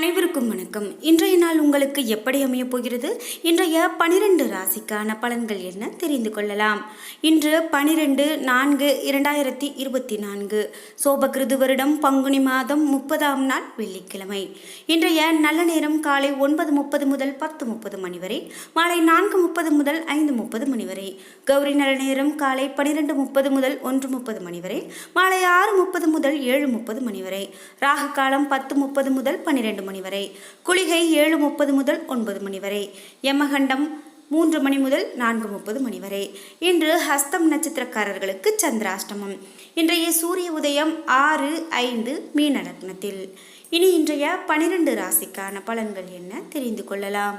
அனைவருக்கும் வணக்கம். இன்றைய நாள் உங்களுக்கு எப்படி அமையப் போகிறது? இன்றைய பனிரெண்டு ராசிக்கான பலன்கள் என்ன தெரிந்து கொள்ளலாம். இன்று பனிரெண்டு நான்கு இரண்டாயிரத்தி இருபத்தி நான்கு. சோபகிருது வருடம் பங்குனி மாதம் முப்பதாம் நாள் வெள்ளிக்கிழமை. இன்றைய நல்ல நேரம் காலை ஒன்பது முப்பது முதல் பத்து முப்பது மணி வரை மாலை நான்கு முப்பது முதல் ஐந்து முப்பது மணி வரை கௌரி நல்ல நேரம் காலை பனிரெண்டு முப்பது முதல் ஒன்று முப்பது மணி வரை மாலை ஆறு முப்பது முதல் ஏழு முப்பது மணி வரை ராகு காலம் பத்து முப்பது முதல் பன்னிரெண்டு மணி வரை குளிகை ஏழு முப்பது முதல் ஒன்பது மணி வரை யமகண்டம் மூன்று மணி முதல் நான்கு முப்பது மணி வரை இன்று ஹஸ்தம் நட்சத்திரக்காரர்களுக்கு சந்திராஷ்டமம். இன்றைய சூரிய உதயம் ஆறு ஐந்து மீன லக்னத்தில். இனி இன்றைய பனிரெண்டு ராசிக்கான பலன்கள் என்ன தெரிந்து கொள்ளலாம்?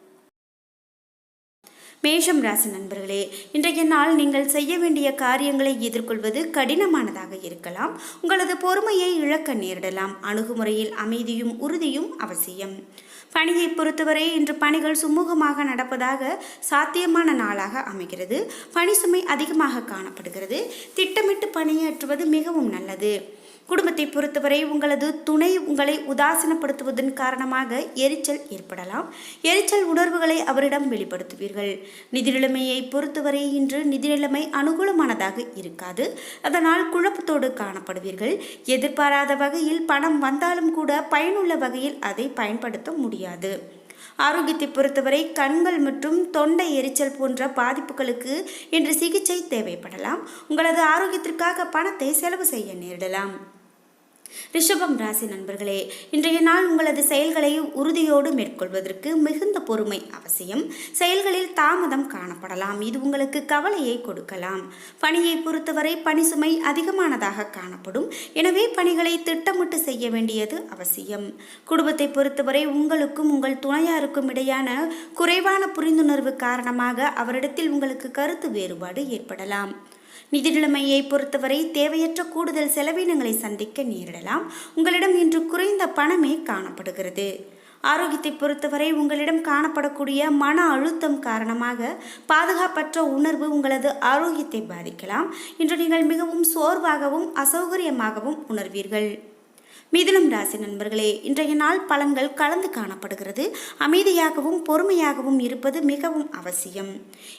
மேஷம் ராசி நண்பர்களே இன்றைய நாள் நீங்கள் செய்ய வேண்டிய காரியங்களை எதிர்கொள்வது கடினமானதாக இருக்கலாம். உங்களது பொறுமையை இழக்க நேரிடலாம். அணுகுமுறையில் அமைதியும் உறுதியும் அவசியம். பணியை பொறுத்தவரை இன்று பணிகள் சுமூகமாக நடப்பதாக சாத்தியமான நாளாக அமைகிறது. பணி சுமை அதிகமாக காணப்படுகிறது. திட்டமிட்டு பணியாற்றுவது மிகவும் நல்லது. குடும்பத்தை பொறுத்தவரை உங்களது துணை உங்களை உதாசீனப்படுத்துவதன் காரணமாக எரிச்சல் ஏற்படலாம். எரிச்சல் உணர்வுகளை அவரிடம் வெளிப்படுத்துவீர்கள். நிதி நிலைமையை பொறுத்தவரை இன்று நிதி நிலைமை அனுகூலமானதாக இருக்காது. அதனால் குழப்பத்தோடு காணப்படுவீர்கள். எதிர்பாராத வகையில் பணம் வந்தாலும் கூட பயனுள்ள வகையில் அதை பயன்படுத்த முடியாது. ஆரோக்கியத்தை பொறுத்தவரை கண்கள் மற்றும் தொண்டை எரிச்சல் போன்ற பாதிப்புகளுக்கு இன்று சிகிச்சை தேவைப்படலாம். உங்களது ஆரோக்கியத்திற்காக பணத்தை செலவு செய்ய நேரிடலாம். ரிஷபம் ராசி நண்பர்களே இன்றைய நாள் உங்களது செயல்களை உறுதியோடு மேற்கொள்வதற்கு மிகுந்த பொறுமை அவசியம். செயல்களில் தாமதம் காணப்படலாம். இது உங்களுக்கு கவலையை கொடுக்கலாம். பணியை பொறுத்தவரை பணி சுமை அதிகமானதாக காணப்படும். எனவே பணிகளை திட்டமிட்டு செய்ய வேண்டியது அவசியம். குடும்பத்தை பொறுத்தவரை உங்களுக்கும் உங்கள் துணையாருக்கும் இடையான குறைவான புரிந்துணர்வு காரணமாக அவரிடத்தில் உங்களுக்கு கருத்து வேறுபாடு ஏற்படலாம். நிதிநிலைமையை பொறுத்தவரை தேவையற்ற கூடுதல் செலவினங்களை சந்திக்க நேரிடலாம். உங்களிடம் இன்று குறைந்த பணமே காணப்படுகிறது. ஆரோக்கியத்தை பொறுத்தவரை உங்களிடம் காணப்படக்கூடிய மன அழுத்தம் காரணமாக பாதுகாப்பற்ற உணர்வு உங்களது ஆரோக்கியத்தை பாதிக்கலாம். இன்று நீங்கள் மிகவும் சோர்வாகவும் அசௌகரியமாகவும் உணர்வீர்கள். மிதுனம் ராசி நண்பர்களே இன்றைய நாள் பலன்கள் கலந்து காணப்படுகிறது. அமைதியாகவும் பொறுமையாகவும் இருப்பது மிகவும் அவசியம்.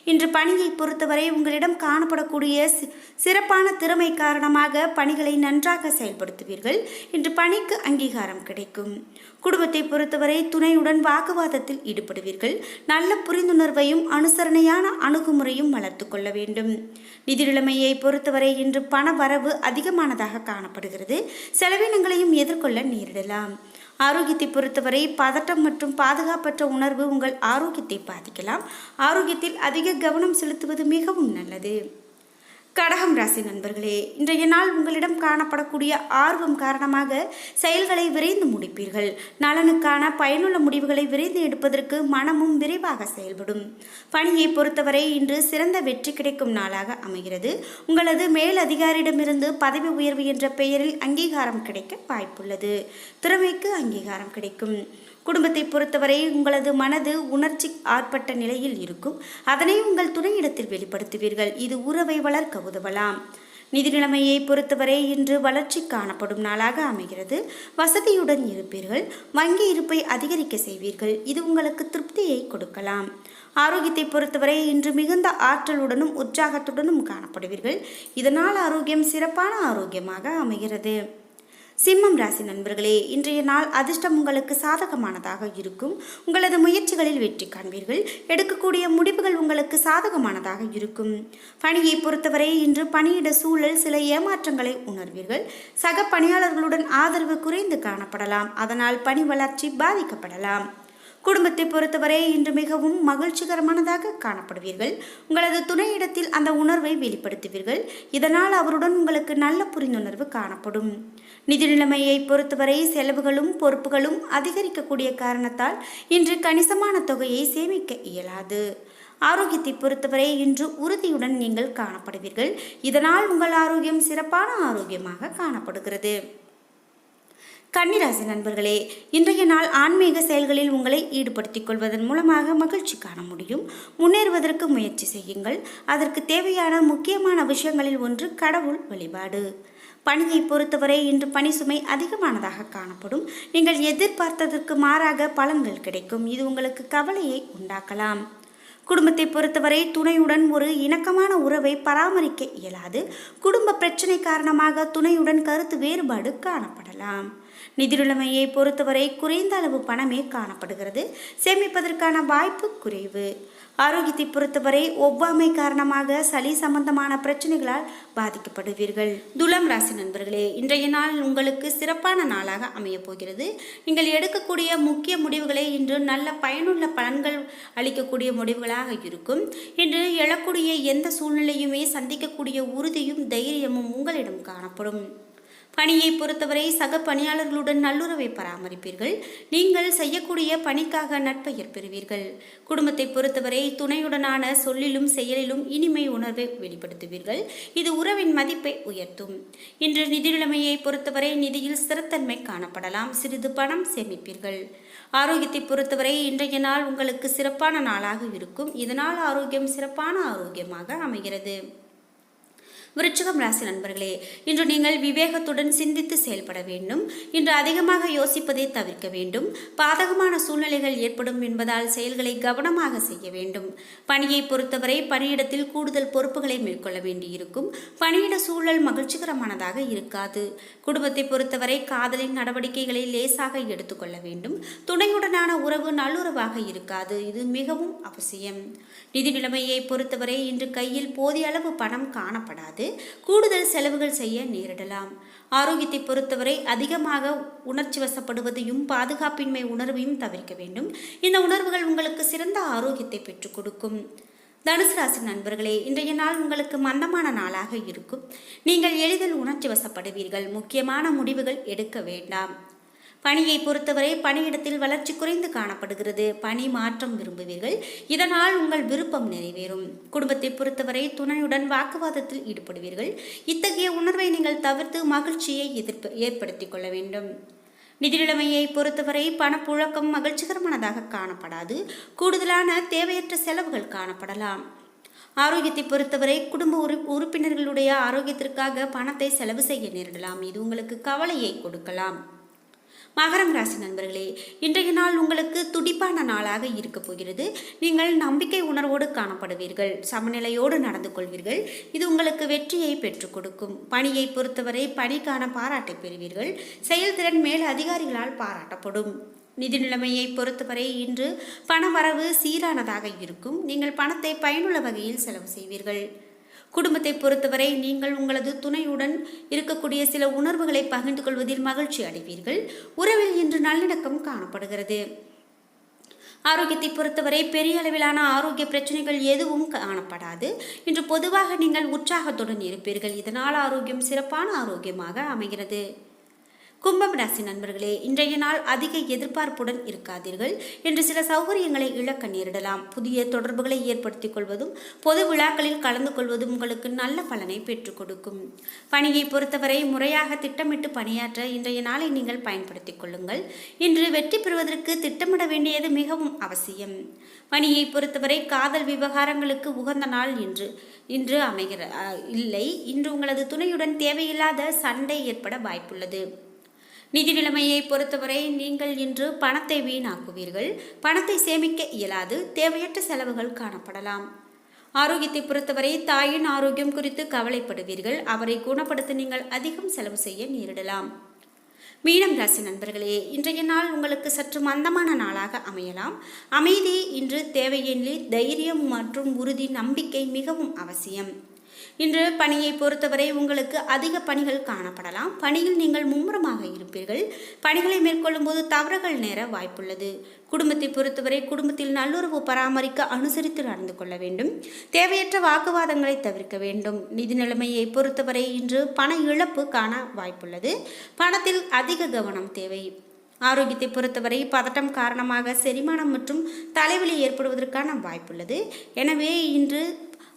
இன்று பணியை பொறுத்தவரை உங்களிடம் காணப்படக்கூடிய சிறப்பான திறமை காரணமாக பணிகளை நன்றாக செயல்படுத்துவீர்கள். இன்று பணிக்கு அங்கீகாரம் கிடைக்கும். குடும்பத்தை பொறுத்தவரை துணையுடன் வாக்குவாதத்தில் ஈடுபடுவீர்கள். நல்ல புரிந்துணர்வையும் அனுசரணையான அணுகுமுறையும் வளர்த்து கொள்ள வேண்டும். நிதி நிலைமையை பொறுத்தவரை இன்று பண வரவு அதிகமானதாக காணப்படுகிறது. செலவினங்களையும் எதிர்கொள்ள நேரிடலாம். ஆரோக்கியத்தை பொறுத்தவரை பதட்டம் மற்றும் பாதுகாப்பற்ற உணர்வு உங்கள் ஆரோக்கியத்தை பாதிக்கலாம். ஆரோக்கியத்தில் அதிக கவனம் செலுத்துவது மிகவும் நல்லது. கடகம் ராசி நண்பர்களே இன்றைய நாள் உங்களிடம் காணப்படக்கூடிய ஆர்வம் காரணமாக செயல்களை விரைந்து முடிப்பீர்கள். நலனுக்கான பயனுள்ள முடிவுகளை விரைந்து எடுப்பதற்கு மனமும் விரைவாக செயல்படும். பணியை பொறுத்தவரை இன்று சிறந்த வெற்றி கிடைக்கும் நாளாக அமைகிறது. உங்களது மேல் அதிகாரியிடமிருந்து பதவி உயர்வு என்ற பெயரில் அங்கீகாரம் கிடைக்க வாய்ப்புள்ளது. திறமைக்கு அங்கீகாரம் கிடைக்கும். குடும்பத்தை பொறுத்தவரை உங்களது மனது உணர்ச்சி ஆட்பட்ட நிலையில் இருக்கும். அதனை உங்கள் துணையிடத்தில் வெளிப்படுத்துவீர்கள். இது உறவை வளர்க்க உதவலாம். நிதி நிலைமையை பொறுத்தவரை இன்று வளர்ச்சி காணப்படும் நாளாக அமைகிறது. வசதியுடன் இருப்பீர்கள். வங்கி இருப்பை அதிகரிக்க செய்வீர்கள். இது உங்களுக்கு திருப்தியை கொடுக்கலாம். ஆரோக்கியத்தை பொறுத்தவரை இன்று மிகுந்த ஆற்றலுடனும் உற்சாகத்துடனும் காணப்படுவீர்கள். இதனால் ஆரோக்கியம் சிறப்பான ஆரோக்கியமாக அமைகிறது. சிம்மம் ராசி நண்பர்களே இன்றைய நாள் அதிர்ஷ்டம் உங்களுக்கு சாதகமானதாக இருக்கும். உங்களது முயற்சிகளில் வெற்றி காண்பீர்கள். எடுக்கக்கூடிய முடிவுகள் உங்களுக்கு சாதகமானதாக இருக்கும். பணியை பொறுத்தவரை இன்று பணியிட சூழல் சில ஏமாற்றங்களை உணர்வீர்கள். சக பணியாளர்களுடன் ஆதரவு குறைந்து காணப்படலாம். அதனால் பணி வளர்ச்சி பாதிக்கப்படலாம். குடும்பத்தை பொறுத்தவரை இன்று மிகவும் மகிழ்ச்சிகரமானதாக காணப்படுவீர்கள். உங்களது துணையிடத்தில் அந்த உணர்வை வெளிப்படுத்துவீர்கள். இதனால் அவருடன் உங்களுக்கு நல்ல புரிந்துணர்வு காணப்படும். நிதி நிலைமையை பொறுத்தவரை செலவுகளும் பொறுப்புகளும் அதிகரிக்கக்கூடிய காரணத்தால் இன்று கணிசமான தொகையை சேமிக்க இயலாது. ஆரோக்கியத்தை பொறுத்தவரை இன்று உறுதியுடன் நீங்கள் காணப்படுவீர்கள். இதனால் உங்கள் ஆரோக்கியம் சிறப்பான ஆரோக்கியமாக காணப்படுகிறது. கன்னிராசி நண்பர்களே இன்றைய நாள் ஆன்மீக செயல்களில் உங்களை ஈடுபடுத்திக் கொள்வதன் மூலமாக மகிழ்ச்சி காண முடியும். முன்னேறுவதற்கு முயற்சி செய்யுங்கள். அதற்கு தேவையான முக்கியமான விஷயங்களில் ஒன்று கடவுள் வழிபாடு. பணியை பொறுத்தவரை இன்று பணி சுமை அதிகமானதாக காணப்படும். நீங்கள் எதிர்பார்த்ததற்கு மாறாக பலன்கள் கிடைக்கும். இது உங்களுக்கு கவலையை உண்டாக்கலாம். குடும்பத்தை பொறுத்தவரை துணையுடன் ஒரு இணக்கமான உறவை பராமரிக்க இயலாது. குடும்ப பிரச்சனை காரணமாக துணையுடன் கருத்து வேறுபாடு காணப்படலாம். நிதிநிலைமையை பொறுத்தவரை குறைந்த அளவு பணமே காணப்படுகிறது. சேமிப்பதற்கான வாய்ப்பு குறைவு. ஆரோக்கியத்தை பொறுத்தவரை ஒவ்வாமை காரணமாக சளி சம்பந்தமான பிரச்சனைகளால் பாதிக்கப்படுவீர்கள். துலாம் ராசி நண்பர்களே இன்றைய நாள் உங்களுக்கு சிறப்பான நாளாக அமையப் போகிறது. நீங்கள் எடுக்கக்கூடிய முக்கிய முடிவுகளை இன்று நல்ல பயனுள்ள பலன்கள் அளிக்கக்கூடிய முடிவுகளாக இருக்கும். இன்று எழக்கூடிய எந்த சூழ்நிலையுமே சந்திக்கக்கூடிய உறுதியும் தைரியமும் உங்களிடம் காணப்படும். பணியை பொறுத்தவரை சக பணியாளர்களுடன் நல்லுறவை பராமரிப்பீர்கள். நீங்கள் செய்யக்கூடிய பணிக்காக நட்பெயர் பெறுவீர்கள். குடும்பத்தை பொறுத்தவரை துணையுடனான சொல்லிலும் செயலிலும் இனிமை உணர்வை வெளிப்படுத்துவீர்கள். இது உறவின் மதிப்பை உயர்த்தும். இன்று நிதி நிலைமையை பொறுத்தவரை நிதியில் ஸ்திரத்தன்மை காணப்படலாம். சிறிது பணம் சேமிப்பீர்கள். ஆரோக்கியத்தை பொறுத்தவரை இன்றைய நாள் உங்களுக்கு சிறப்பான நாளாக இருக்கும். இதனால் ஆரோக்கியம் சிறப்பான ஆரோக்கியமாக அமைகிறது. விருச்சிகம் ராசி நண்பர்களே இன்று நீங்கள் விவேகத்துடன் சிந்தித்து செயல்பட வேண்டும். இன்று அதிகமாக யோசிப்பதை தவிர்க்க வேண்டும். பாதகமான சூழ்நிலைகள் ஏற்படும் என்பதால் செயல்களை கவனமாக செய்ய வேண்டும். பணியை பொறுத்தவரை பணியிடத்தில் கூடுதல் பொறுப்புகளை மேற்கொள்ள வேண்டியிருக்கும். பணியிட சூழல் மகிழ்ச்சிகரமானதாக இருக்காது. குடும்பத்தை பொறுத்தவரை காதலின் நடவடிக்கைகளை லேசாக எடுத்துக்கொள்ள வேண்டும். துணையுடனான உறவு நல்லுறவாக இருக்காது. இது மிகவும் அவசியம். நிதி நிலைமையை பொறுத்தவரை இன்று கையில் போதிய அளவு பணம் காணப்படாது. கூடுதல் செலவுகள் செய்ய நேரிடலாம். ஆரோக்கியத்தை பொறுத்தவரை அதிகமாக உணர்ச்சி வசப்படுவதையும் பாதுகாப்பின்மை உணர்வையும் தவிர்க்க வேண்டும். இந்த உணர்வுகள் உங்களுக்கு சிறந்த ஆரோக்கியத்தை பெற்றுக் கொடுக்கும். தனுசு ராசி நண்பர்களே இன்றைய நாள் உங்களுக்கு மந்தமான நாளாக இருக்கும். நீங்கள் எளிதில் உணர்ச்சி வசப்படுவீர்கள். முக்கியமான முடிவுகள் எடுக்க வேண்டாம். பணியை பொறுத்தவரை பணியிடத்தில் வளர்ச்சி குறைந்து காணப்படுகிறது. பணி மாற்றம் விரும்புவீர்கள். இதனால் உங்கள் விருப்பம் நிறைவேறும். குடும்பத்தை பொறுத்தவரை துணையுடன் வாக்குவாதத்தில் ஈடுபடுவீர்கள். இத்தகைய உணர்வை நீங்கள் தவிர்த்து மகிழ்ச்சியை எதிர்ப்பு ஏற்படுத்திக் கொள்ள வேண்டும். நிதிநிலைமையை பொறுத்தவரை பணப்புழக்கம் மகிழ்ச்சிகரமானதாக காணப்படாது. கூடுதலான தேவையற்ற செலவுகள் காணப்படலாம். ஆரோக்கியத்தை பொறுத்தவரை குடும்ப உறு உறுப்பினர்களுடைய ஆரோக்கியத்திற்காக பணத்தை செலவு செய்ய நேரிடலாம். இது உங்களுக்கு கவலையை கொடுக்கலாம். மகரம் ராசி நண்பர்களே இன்றைய நாள் உங்களுக்கு துடிப்பான நாளாக இருக்க போகிறது. நீங்கள் நம்பிக்கை உணர்வோடு காணப்படுவீர்கள். சமநிலையோடு நடந்து கொள்வீர்கள். இது உங்களுக்கு வெற்றியை பெற்றுக் கொடுக்கும். பணியை பொறுத்தவரை பணிக்கான பாராட்டை பெறுவீர்கள். செயல்திறன் மேல் அதிகாரிகளால் பாராட்டப்படும். நிதி நிலைமையை பொறுத்தவரை இன்று பணவரவு சீரானதாக இருக்கும். நீங்கள் பணத்தை பயனுள்ள வகையில் செலவு செய்வீர்கள். குடும்பத்தை பொறுத்தவரை நீங்கள் உங்களது துணையுடன் இருக்கக்கூடிய சில உணர்வுகளை பகிர்ந்து கொள்வதில் மகிழ்ச்சி அடைவீர்கள். உறவில் இன்று நல்லிணக்கம் காணப்படுகிறது. ஆரோக்கியத்தை பொறுத்தவரை பெரிய அளவிலான ஆரோக்கிய பிரச்சனைகள் எதுவும் காணப்படாது. இன்று பொதுவாக நீங்கள் உற்சாகத்துடன் இருப்பீர்கள். இதனால் ஆரோக்கியம் சிறப்பான ஆரோக்கியமாக அமைகிறது. கும்பம் ராசி நண்பர்களே இன்றைய நாள் அதிக எதிர்பார்ப்புடன் இருக்காதீர்கள் என்று சில சௌகரியங்களை இழக்க நேரிடலாம். புதிய தொடர்புகளை ஏற்படுத்திக் கொள்வதும் பொது விழாக்களில் கலந்து கொள்வதும் உங்களுக்கு நல்ல பலனை பெற்றுக் கொடுக்கும். பணியை பொறுத்தவரை முறையாக திட்டமிட்டு பணியாற்ற இன்றைய நாளை நீங்கள் பயன்படுத்திக் கொள்ளுங்கள். இன்று வெற்றி பெறுவதற்கு திட்டமிட வேண்டியது மிகவும் அவசியம். பணியை பொறுத்தவரை காதல் விவகாரங்களுக்கு உகந்த நாள் இன்று இன்று அமைகிற இல்லை. இன்று உங்களது துணையுடன் தேவையில்லாத சண்டை ஏற்பட வாய்ப்புள்ளது. நிதி நிலைமையை பொறுத்தவரை நீங்கள் இன்று பணத்தை வீணாக்குவீர்கள். பணத்தை சேமிக்க இயலாது. தேவையற்ற செலவுகள் காணப்படலாம். ஆரோக்கியத்தை பொறுத்தவரை தாயின் ஆரோக்கியம் குறித்து கவலைப்படுவீர்கள். அவரை குணப்படுத்த நீங்கள் அதிகம் செலவு செய்ய நேரிடலாம். மீனம் ராசி நண்பர்களே இன்றைய நாள் உங்களுக்கு சற்று மந்தமான நாளாக அமையலாம். அமைதி இன்று தேவையின்றி தைரியம் மற்றும் உறுதி நம்பிக்கை மிகவும் அவசியம். இன்று பணியை பொறுத்தவரை உங்களுக்கு அதிக பணிகள் காணப்படலாம். பணியில் நீங்கள் மும்முரமாக இருப்பீர்கள். பணிகளை மேற்கொள்ளும் போது தவறுகள் நேர வாய்ப்புள்ளது. குடும்பத்தை பொறுத்தவரை குடும்பத்தில் நல்லுறவு பராமரிக்க அனுசரித்து நடந்து கொள்ள வேண்டும். தேவையற்ற வாக்குவாதங்களை தவிர்க்க வேண்டும். நிதி நிலைமையை பொறுத்தவரை இன்று பண இழப்பு காண வாய்ப்புள்ளது. பணத்தில் அதிக கவனம் தேவை. ஆரோக்கியத்தை பொறுத்தவரை பதட்டம் காரணமாக செரிமானம் மற்றும் தலைவலி ஏற்படுவதற்கான வாய்ப்புள்ளது. எனவே இன்று